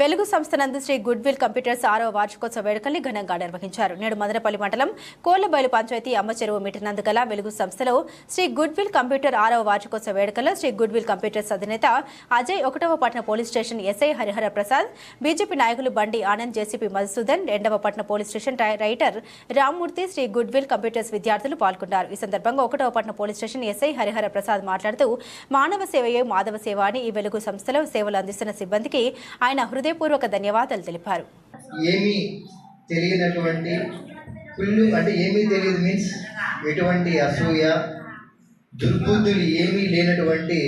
వెలుగు సంస్థ నందు శ్రీ గుడ్ విల్ కంప్యూటర్స్ ఆరో వార్షికోత్సవ వేడుకల్ని ఘనంగా నిర్వహించారు. నేడు మదనపల్లి మండలం కోళ్ళబయలు పంచాయతీ అమ్మ చెరువు మిటినందు గల వెలుగు సంస్థలో శ్రీ గుడ్ విల్ కంప్యూటర్ ఆరవ వార్షికోత్సవ వేడుకల్లో శ్రీ గుడ్ విల్ కంప్యూటర్స్ అధినేత అజయ్ ఒకటవ పట్టణ police station SI Harihara Prasad BJP నాయకులు బండి ఆనంద్ జేసీపీ మధుసూదన్ రెండవ పట్టణ police station writer Rammurthy Shri good will computers విద్యార్థులు పాల్గొన్నారు. ఈ సందర్భంగా ఒకటవ పట్టణ police station SI Harihara Prasad మాట్లాడుతూ మానవ సేవయే మాధవ సేవ అని ఈ వెలుగు సంస్థలో సేవలు అందిస్తున్న సిబ్బందికి ఆయన హృదయ హృదయపూర్వక ధన్యవాదాలు తెలిపారు. ఏమీ తెలియనటువంటి కుళ్ళు అంటే ఏమీ తెలియదు మీన్స్ ఎటువంటి అసూయ దుర్బుద్ధులు ఏమీ లేనటువంటి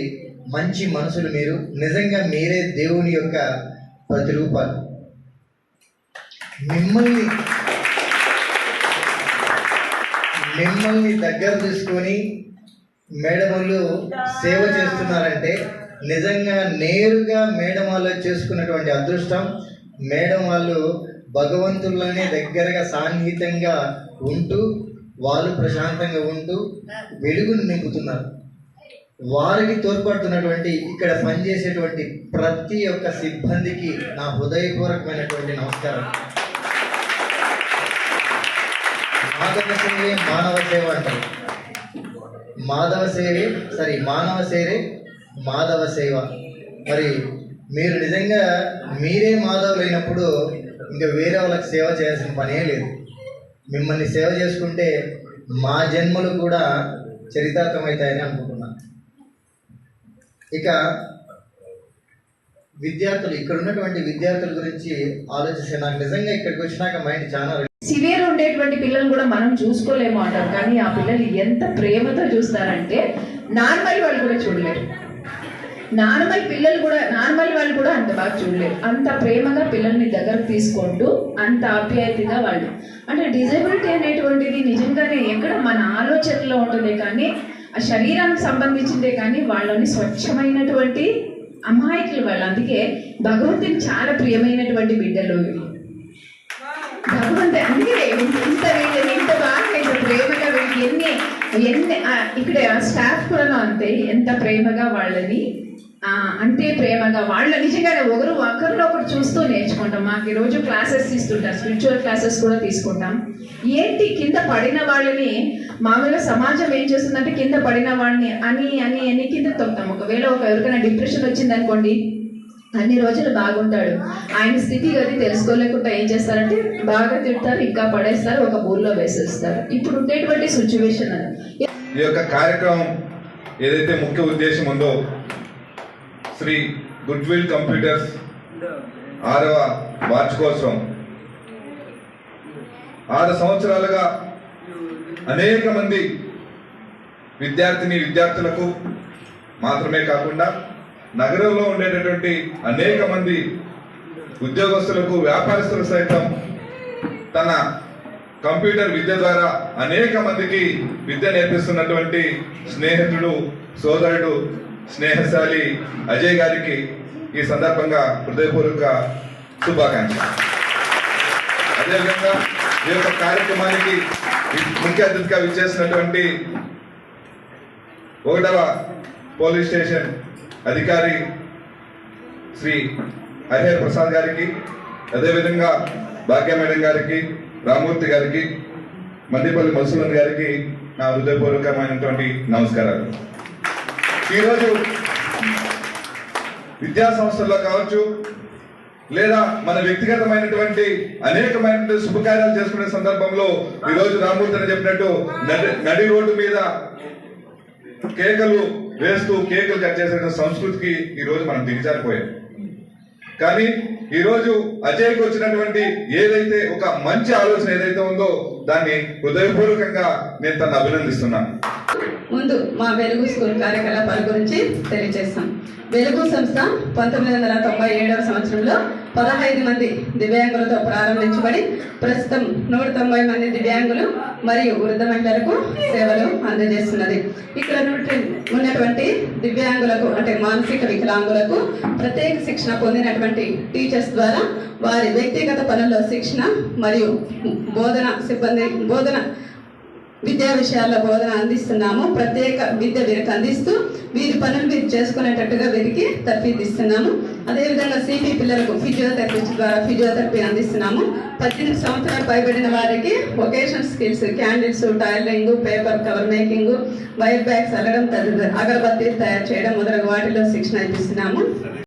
మంచి మనసులు మీరు నిజంగా మీరే దేవుని యొక్క ప్రతిరూపాలు. మిమ్మల్ని మిమ్మల్ని దగ్గర తీసుకొని మేడములు సేవ చేస్తున్నారంటే నిజంగా నేరుగా మేడం వాళ్ళు చేసుకున్నటువంటి అదృష్టం. మేడం వాళ్ళు భగవంతుల్లోనే దగ్గరగా సాన్నిహితంగా ఉంటూ వాళ్ళు ప్రశాంతంగా ఉంటూ వెలుగును నింపుతున్నారు. వారికి తోడ్పడుతున్నటువంటి ఇక్కడ పనిచేసేటువంటి ప్రతి ఒక్క సిబ్బందికి నా హృదయపూర్వకమైనటువంటి నమస్కారం. మాధవ సేవే మానవ సేవ అంటారు. మాధవ సేవే సారీ మానవ సేవే మాధవ సేవ. మరి మీరు నిజంగా మీరే మాధవులు అయినప్పుడు ఇంకా వేరే వాళ్ళకి సేవ చేయాల్సిన పనే లేదు. మిమ్మల్ని సేవ చేసుకుంటే మా జన్మలు కూడా చరితార్థమవుతాయని అనుకుంటున్నాను ఇక విద్యార్థులు ఇక్కడ ఉన్నటువంటి విద్యార్థుల గురించి ఆలోచిస్తే నాకు నిజంగా ఇక్కడికి వచ్చినాక మైండ్ చాలా సివియర్ ఉండేటువంటి పిల్లలు కూడా మనం చూసుకోలేము అంటాం కానీ ఆ పిల్లలు ఎంత ప్రేమతో చూస్తారంటే నార్మల్ వాళ్ళు కూడా చూడలేరు. నార్మల్ పిల్లలు కూడా నార్మల్ వాళ్ళు కూడా అంత బాగా చూడలేరు. అంత ప్రేమగా పిల్లల్ని దగ్గరకు తీసుకుంటూ అంత ఆప్యాయతగా వాళ్ళు. అంటే డిజబిలిటీ అనేటువంటిది నిజంగానే ఎక్కడ మన ఆలోచనలో ఉంటుంది కానీ ఆ శరీరానికి సంబంధించిందే కానీ వాళ్ళని స్వచ్ఛమైనటువంటి అమాయకులు వాళ్ళు. అందుకే భగవంతుని చాలా ప్రియమైనటువంటి బిడ్డలు వీళ్ళు. భగవంతు అందుకే ఇంత వీళ్ళని ఇంత బాగా ఇంత ప్రేమగా వీళ్ళకి ఎన్ని ఎన్ని ఆ, ఇక్కడ స్టాఫ్ కూడా అంతే. ఎంత ప్రేమగా వాళ్ళని అంటే ప్రేమగా వాళ్ళ నిజంగానే ఒకరు ఒకరిలో ఒకరు చూస్తూ నేర్చుకుంటాం. మాకు ఈరోజు క్లాసెస్ తీసుకుంటాం స్పిరిచువల్ క్లాసెస్ కూడా తీసుకుంటాం. ఏంటి? కింద పడిన వాళ్ళని మామూలుగా సమాజం ఏం చేస్తుందంటే కింద పడిన వాళ్ళని అని అని అని కింద తొక్కుతాం. ఒకవేళ ఒక ఎవరికైనా డిప్రెషన్ వచ్చిందనుకోండి అన్ని రోజులు బాగుంటాడు. ఆయన స్థితిగతి తెలుసుకోలేకుండా ఏం చేస్తారంటే బాగా తిడతారు ఇంకా పడేస్తారు ఒక బూల్లో వేసేస్తారు. ఇప్పుడు ఉండేటువంటి సిచ్యువేషన్ అది. ఈ యొక్క కార్యక్రమం ఏదైతే ముఖ్య ఉద్దేశం ఉందో శ్రీ గుడ్విల్ కంప్యూటర్స్ ఆరవ వార్షికోత్సవం ఆరు సంవత్సరాలుగా అనేక మంది విద్యార్థిని విద్యార్థులకు మాత్రమే కాకుండా నగరంలో ఉండేటటువంటి అనేక మంది ఉద్యోగస్తులకు వ్యాపారస్తులు సైతం తన కంప్యూటర్ విద్య ద్వారా అనేక మందికి విద్య నేర్పిస్తున్నటువంటి స్నేహితుడు సోదరుడు స్నేహశాలి అజయ్ గారికి ఈ సందర్భంగా హృదయపూర్వక శుభాకాంక్ష అదేవిధంగా ఈ యొక్క కార్యక్రమానికి ముఖ్య అతిథిగా విచ్చేసినటువంటి ఒకటవ పోలీస్ స్టేషన్ అధికారి శ్రీ హరిహర్ ప్రసాద్ గారికి అదేవిధంగా భాగ్య మేడం గారికి రామూర్తి గారికి మందిపల్లి మధుసూదన్ గారికి నా హృదయపూర్వకమైనటువంటి నమస్కారాలు. ఈరోజు విద్యా సంస్థల్లో కావచ్చు లేదా మన వ్యక్తిగతమైనటువంటి అనేకమైన శుభకార్యాలు చేసుకునే సందర్భంలో ఈరోజు రామూర్తి అని చెప్పినట్టు నడి నడి రోడ్డు మీద కేకలు వేస్తూ కేకులు కట్ చేసే సంస్కృతికి ఈరోజు మనం దిగజారిపోయాం. కానీ ఈరోజు అజయ్కి వచ్చినటువంటి ఏదైతే ఒక మంచి ఆలోచన ఏదైతే ఉందో దాన్ని హృదయపూర్వకంగా నేను తను అభినందిస్తున్నాను. ముందు మా వెలుగు స్కూల్ కార్యకలాపాల గురించి తెలియజేస్తాం. వెలుగు సంస్థ పంతొమ్మిది వందల తొంభై ఏడవ సంవత్సరంలో పదహైదు మంది దివ్యాంగులతో ప్రారంభించబడి ప్రస్తుతం నూట తొంభై మంది దివ్యాంగులు మరియు వృద్ధ మహిళలకు సేవలు అందజేస్తున్నది. ఇక్కడ ఉన్నటువంటి- ఉన్నటువంటి దివ్యాంగులకు అంటే మానసిక వికలాంగులకు ప్రత్యేక శిక్షణ పొందినటువంటి టీచర్స్ ద్వారా వారి వ్యక్తిగత పనుల్లో శిక్షణ మరియు బోధన సిబ్బంది బోధన విద్యా విషయాల్లో బోధన అందిస్తున్నాము. ప్రత్యేక విద్య వీరికి అందిస్తూ వీరి పనులు వీరు చేసుకునేటట్టుగా వీరికి తర్ఫీదిస్తున్నాము. అదేవిధంగా సిపి పిల్లలకు ఫిజియోథెరపిస్ట్ ద్వారా ఫిజియోథెరపీ అందిస్తున్నాము. పద్దెనిమిది సంవత్సరాలు పైబడిన వారికి vocation skills candles tailoring paper cover making wire bags అల్లడం తదితర అగరబత్తీలు తయారు చేయడం మొదలగు వాటిలో శిక్షణ ఇప్పిస్తున్నాము.